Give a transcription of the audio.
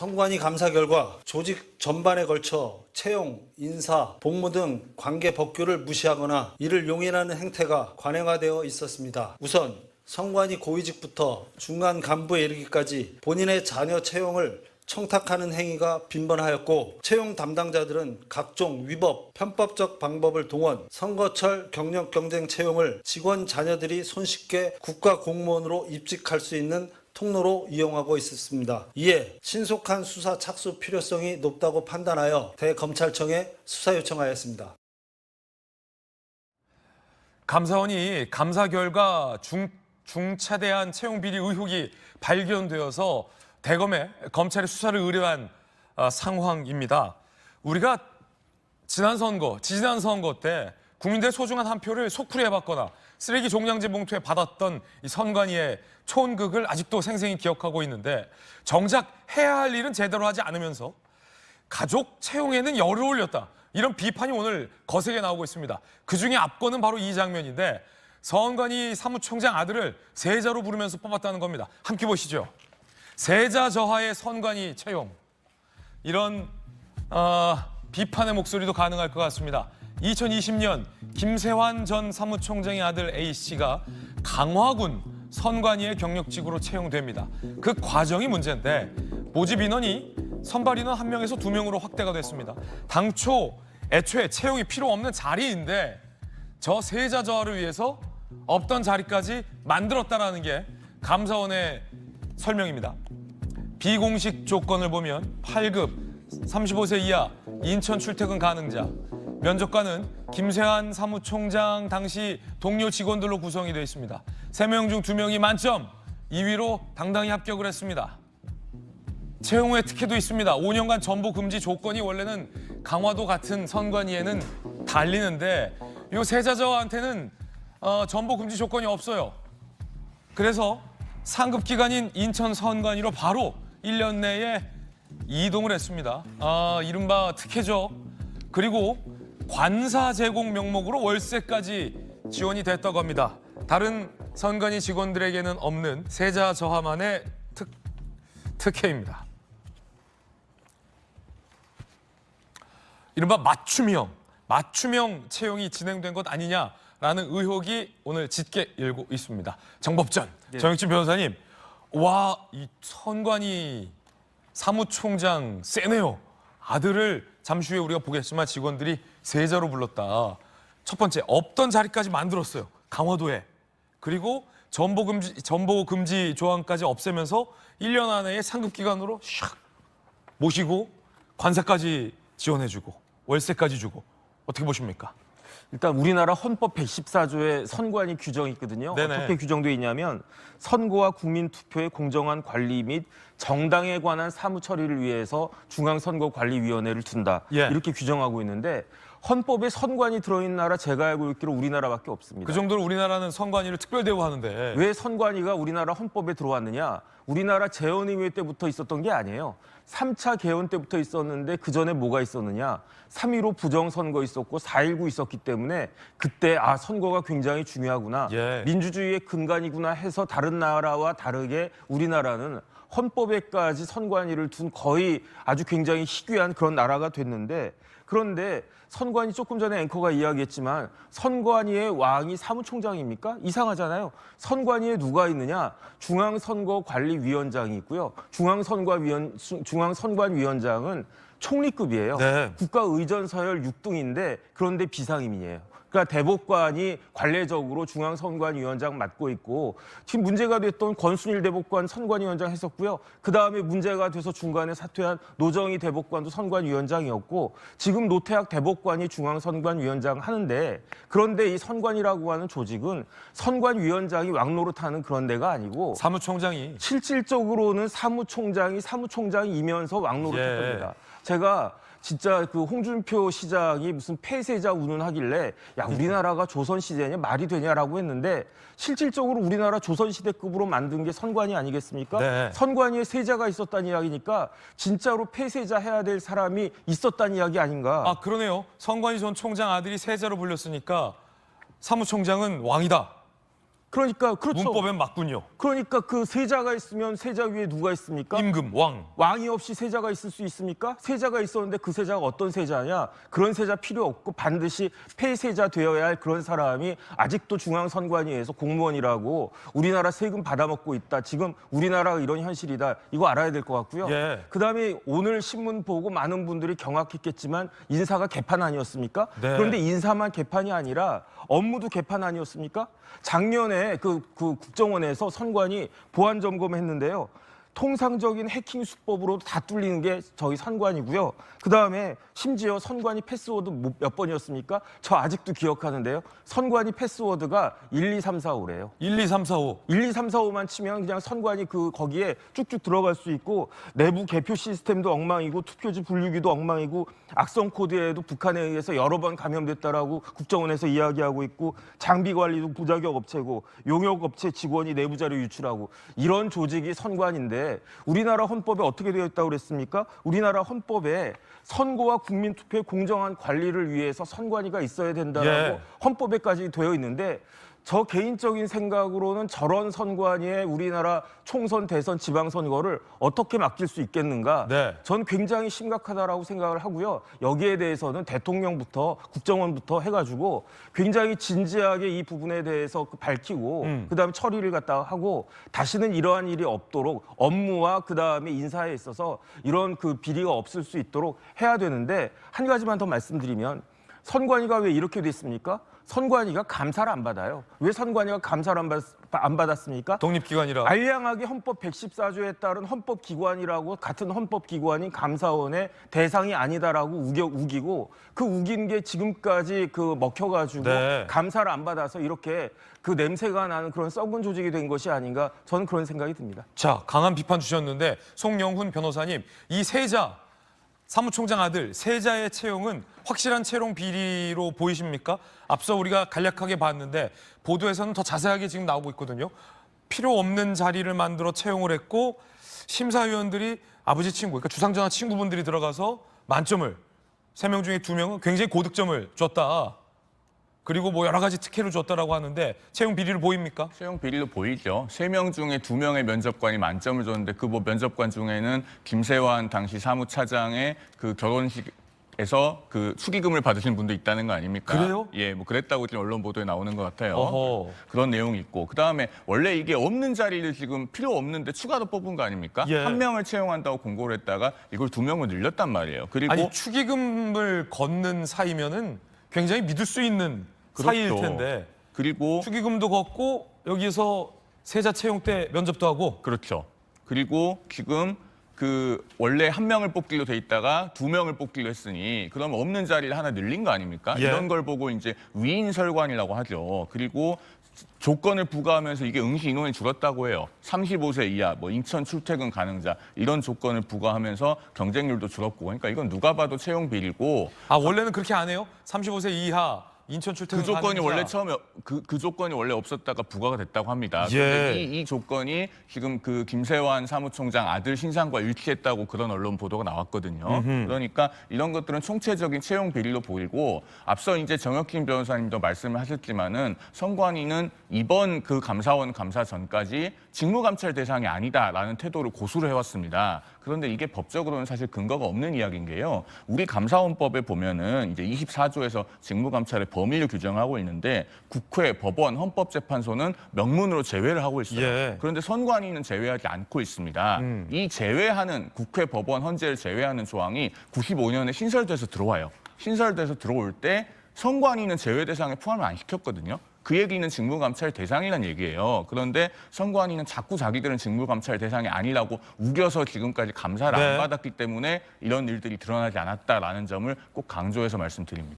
선관위 감사 결과 조직 전반에 걸쳐 채용, 인사, 복무 등 관계 법규를 무시하거나 이를 용인하는 행태가 관행화되어 있었습니다. 우선 선관위 고위직부터 중간 간부에 이르기까지 본인의 자녀 채용을 청탁하는 행위가 빈번하였고 채용 담당자들은 각종 위법, 편법적 방법을 동원 선거철 경력 경쟁 채용을 직원 자녀들이 손쉽게 국가 공무원으로 입직할 수 있는 통로로 이용하고 있었습니다. 이에 신속한 수사 착수 필요성이 높다고 판단하여 대검찰청에 수사 요청하였습니다. 감사원이 감사 결과 중, 중차대한 채용 비리 의혹이 발견되어서 대검에 검찰의 수사를 의뢰한 아, 상황입니다. 우리가 지난 선거, 지지난 선거 때 국민들의 소중한 한 표를 속풀이해 받거나 쓰레기 종량제 봉투에 받았던 이 선관위의 초원극을 아직도 생생히 기억하고 있는데 정작 해야 할 일은 제대로 하지 않으면서 가족 채용에는 열을 올렸다. 이런 비판이 오늘 거세게 나오고 있습니다. 그 중에 앞건은 바로 이 장면인데 서원관이 사무총장 아들을 세자로 부르면서 뽑았다는 겁니다. 함께 보시죠. 세자 저하의 선관위 채용. 이런 어, 비판의 목소리도 가능할 것 같습니다. 2020년 김세환 전 사무총장의 아들 A 씨가 강화군 선관위의 경력직으로 채용됩니다. 그 과정이 문제인데 모집 인원이 선발 인원 한 명에서 두 명으로 확대가 됐습니다. 당초 애초에 채용이 필요 없는 자리인데 저 세자 저하를 위해서 없던 자리까지 만들었다라는 게 감사원의 설명입니다. 비공식 조건을 보면 8급 35세 이하 인천 출퇴근 가능자 면접관은 김세환 사무총장 당시 동료 직원들로 구성이 되어 있습니다. 3명 중 2명이 만점 2위로 당당히 합격을 했습니다. 채용 후에 특혜도 있습니다. 5년간 전보 금지 조건이 원래는 강화도 같은 선관위에는 달리는데 이 세자저한테는 어, 전보 금지 조건이 없어요. 그래서 상급 기관인 인천 선관위로 바로 1년 내에 이동을 했습니다. 아, 이른바 특혜죠. 그리고 관사 제공 명목으로 월세까지 지원이 됐다고 합니다. 다른 선관위 직원들에게는 없는 세자 저하만의 특, 특혜입니다. 이른바 맞춤형, 맞춤형 채용이 진행된 것 아니냐라는 의혹이 오늘 짙게 일고 있습니다. 정법전, 정혁진 변호사님, 와, 이 선관위 사무총장 세네요. 아들을 잠시 후에 우리가 보겠지만 직원들이 세자로 불렀다. 첫 번째, 없던 자리까지 만들었어요. 강화도에. 그리고 전보 금지, 전보 금지 조항까지 없애면서 1년 안에 상급 기관으로 샥 모시고 관세까지 지원해 주고 월세까지 주고 어떻게 보십니까? 일단 우리나라 헌법 114조에 선관위 규정이 있거든요. 네네. 어떻게 규정되어 있냐면 선거와 국민 투표의 공정한 관리 및 정당에 관한 사무 처리를 위해서 중앙선거관리위원회를 둔다. 예. 이렇게 규정하고 있는데 헌법에 선관위 들어있는 나라 제가 알고 있기로 우리나라밖에 없습니다. 그 정도로 우리나라는 선관위를 특별 대우하는데 왜 선관위가 우리나라 헌법에 들어왔느냐? 우리나라 재헌의회 때부터 있었던 게 아니에요. 3차 개헌 때부터 있었는데 그 전에 뭐가 있었느냐? 3.15 부정선거 있었고 4.19 있었기 때문에 그때 아 선거가 굉장히 중요하구나. 예. 민주주의의 근간이구나 해서 다른 나라와 다르게 우리나라는 헌법에까지 선관위를 둔 거의 아주 굉장히 희귀한 그런 나라가 됐는데 그런데 선관위 조금 전에 앵커가 이야기했지만 선관위의 왕이 사무총장입니까? 이상하잖아요. 선관위에 누가 있느냐? 중앙선거관리위원장이 있고요. 중앙선관위원 중앙선관위원장은 총리급이에요. 네. 국가의전 서열 6등인데 그런데 비상임이에요. 그러니까 대법관이 관례적으로 중앙선관위원장 맡고 있고 지금 문제가 됐던 권순일 대법관 선관위원장 했었고요. 그 다음에 문제가 돼서 중간에 사퇴한 노정희 대법관도 선관위원장이었고 지금 노태학 대법관이 중앙선관위원장 하는데 그런데 이 선관이라고 하는 조직은 선관위원장이 왕노릇하는 그런 데가 아니고 사무총장이 실질적으로는 사무총장이 사무총장이면서 예. 왕노릇했답니다. 제가 진짜 그 홍준표 시장이 무슨 폐쇄자 운운하길래 야 우리나라가 조선 시대냐 말이 되냐라고 했는데 실질적으로 우리나라 조선 시대급으로 만든 게 선관위 아니겠습니까? 네. 선관위에 세자가 있었다는 이야기니까 진짜로 폐쇄자 해야 될 사람이 있었다는 이야기 아닌가? 아 그러네요. 선관위 전 총장 아들이 세자로 불렸으니까 사무총장은 왕이다. 그러니까 그렇죠. 문법엔 맞군요. 그러니까 그 세자가 있으면 세자 위에 누가 있습니까? 임금, 왕. 왕이 없이 세자가 있을 수 있습니까? 세자가 있었는데 그 세자가 어떤 세자냐? 그런 세자 필요 없고 반드시 폐세자 되어야 할 그런 사람이 아직도 중앙선관위에서 공무원이라고 우리나라 세금 받아먹고 있다. 지금 우리나라가 이런 현실이다. 이거 알아야 될 것 같고요. 예. 그다음에 오늘 신문 보고 많은 분들이 경악했겠지만 인사가 개판 아니었습니까? 네. 그런데 인사만 개판이 아니라 업무도 개판 아니었습니까? 작년에 그, 그 국정원에서 선관위 보안 점검했는데요. 통상적인 해킹 수법으로 다 뚫리는 게 저희 선관이고요. 그 다음에 심지어 선관위 패스워드 뭐- 몇 번이었습니까? 저 아직도 기억하는데요. 선관위 패스워드가 1, 2, 3, 4, 5래요. 1, 2, 3, 4, 5. 1, 2, 3, 4, 5만 치면 그냥 선관위 그 거기에 쭉쭉 들어갈 수 있고 내부 개표 시스템도 엉망이고 투표지 분류기도 엉망이고 악성 코드에도 북한에 의해서 여러 번 감염됐다라고 국정원에서 이야기하고 있고 장비 관리도 부자격 업체고 용역 업체 직원이 내부 자료 유출하고 이런 조직이 선관인데 우리나라 헌법에 어떻게 되어 있다고 그랬습니까? 우리나라 헌법에 선거와 국민 투표의 공정한 관리를 위해서 선관위가 있어야 된다라고 예. 헌법에까지 되어 있는데 저 개인적인 생각으로는 저런 선관위에 우리나라 총선, 대선, 지방선거를 어떻게 맡길 수 있겠는가? 네. 전 굉장히 심각하다라고 생각을 하고요. 여기에 대해서는 대통령부터 국정원부터 해가지고 굉장히 진지하게 이 부분에 대해서 그 밝히고 음. 그다음에 처리를 갖다가 하고 다시는 이러한 일이 없도록 업무와 그다음에 인사에 있어서 이런 그 비리가 없을 수 있도록 해야 되는데 한 가지만 더 말씀드리면 선관위가 왜 이렇게 됐습니까? 선관위가 감사를 안 받아요. 왜 선관위가 감사를 안, 받, 안 받았습니까? 독립기관이라. 알량하게 헌법 114조에 따른 헌법기관이라고 같은 헌법기관인 감사원의 대상이 아니다라고 우겨, 우기고 그 우긴 게 지금까지 그 먹혀가지고 네. 감사를 안 받아서 이렇게 그 냄새가 나는 그런 썩은 조직이 된 것이 아닌가 저는 그런 생각이 듭니다. 자, 강한 비판 주셨는데 송영훈 변호사님, 이 세자 사무총장 아들 세자의 채용은 확실한 채용 비리로 보이십니까? 앞서 우리가 간략하게 봤는데 보도에서는 더 자세하게 지금 나오고 있거든요. 필요 없는 자리를 만들어 채용을 했고 심사위원들이 아버지 친구, 그러니까 주상전화 친구분들이 들어가서 만점을 세 명 중에 두 명은 굉장히 고득점을 줬다. 그리고 뭐 여러 가지 특혜를 줬다라고 하는데 채용 비리를 보입니까? 채용 비리로 보이죠. 세 명 중에 두 명의 면접관이 만점을 줬는데 그 뭐 면접관 중에는 김세환 당시 사무차장의 그 결혼식 에서 그 축의금을 받으신 분도 있다는 거 아닙니까? 그래요? 예, 뭐 그랬다고 지금 언론 보도에 나오는 것 같아요. 어허. 그런 내용이 있고 그 다음에 원래 이게 없는 자리를 지금 필요 없는데 추가로 뽑은 거 아닙니까? 예. 한 명을 채용한다고 공고를 했다가 이걸 두 명을 늘렸단 말이에요. 그리고 아니 축의금을 걷는 사이면은 굉장히 믿을 수 있는 사이일 그렇죠. 텐데 그리고 축의금도 걷고 여기서 세자 채용 때 면접도 하고 그렇죠. 그리고 지금 그 원래 한 명을 뽑기로 돼 있다가 두 명을 뽑기로 했으니 그럼 없는 자리를 하나 늘린 거 아닙니까? 예. 이런 걸 보고 이제 위인설관이라고 하죠. 그리고 조건을 부과하면서 이게 응시 인원이 줄었다고 해요. 35세 이하, 뭐 인천 출퇴근 가능자 이런 조건을 부과하면서 경쟁률도 줄었고 그러니까 이건 누가 봐도 채용 비리고 아 원래는 그렇게 안 해요? 35세 이하 인천 출퇴근 그 조건이 가능자. 원래 처음에 그, 그 조건이 원래 없었다가 부과가 됐다고 합니다. 예. 이, 이 조건이 지금 그 김세환 사무총장 아들 신상과 일치했다고 그런 언론 보도가 나왔거든요. 그러니까 이런 것들은 총체적인 채용 비리로 보이고 앞서 이제 정혁kim 변호사님도 말씀을 하셨지만은 선관위는 이번 그 감사원 감사 전까지 직무감찰 대상이 아니다라는 태도를 고수를 해왔습니다. 그런데 이게 법적으로는 사실 근거가 없는 이야기인 게요. 우리 감사원법에 보면은 이제 24조에서 직무감찰의 범위를 규정하고 있는데 국회, 법원, 헌법재판소는 명문으로 제외를 하고 있어요. 예. 그런데 선관위는 제외하지 않고 있습니다. 음. 이 제외하는 국회, 법원, 헌재를 제외하는 조항이 95년에 신설돼서 들어와요. 신설돼서 들어올 때 선관위는 제외 대상에 포함을 안 시켰거든요. 그 얘기는 직무감찰 대상이란 얘기예요. 그런데 선관위는 자꾸 자기들은 직무감찰 대상이 아니라고 우겨서 지금까지 감사를 네. 안 받았기 때문에 이런 일들이 드러나지 않았다라는 점을 꼭 강조해서 말씀드립니다.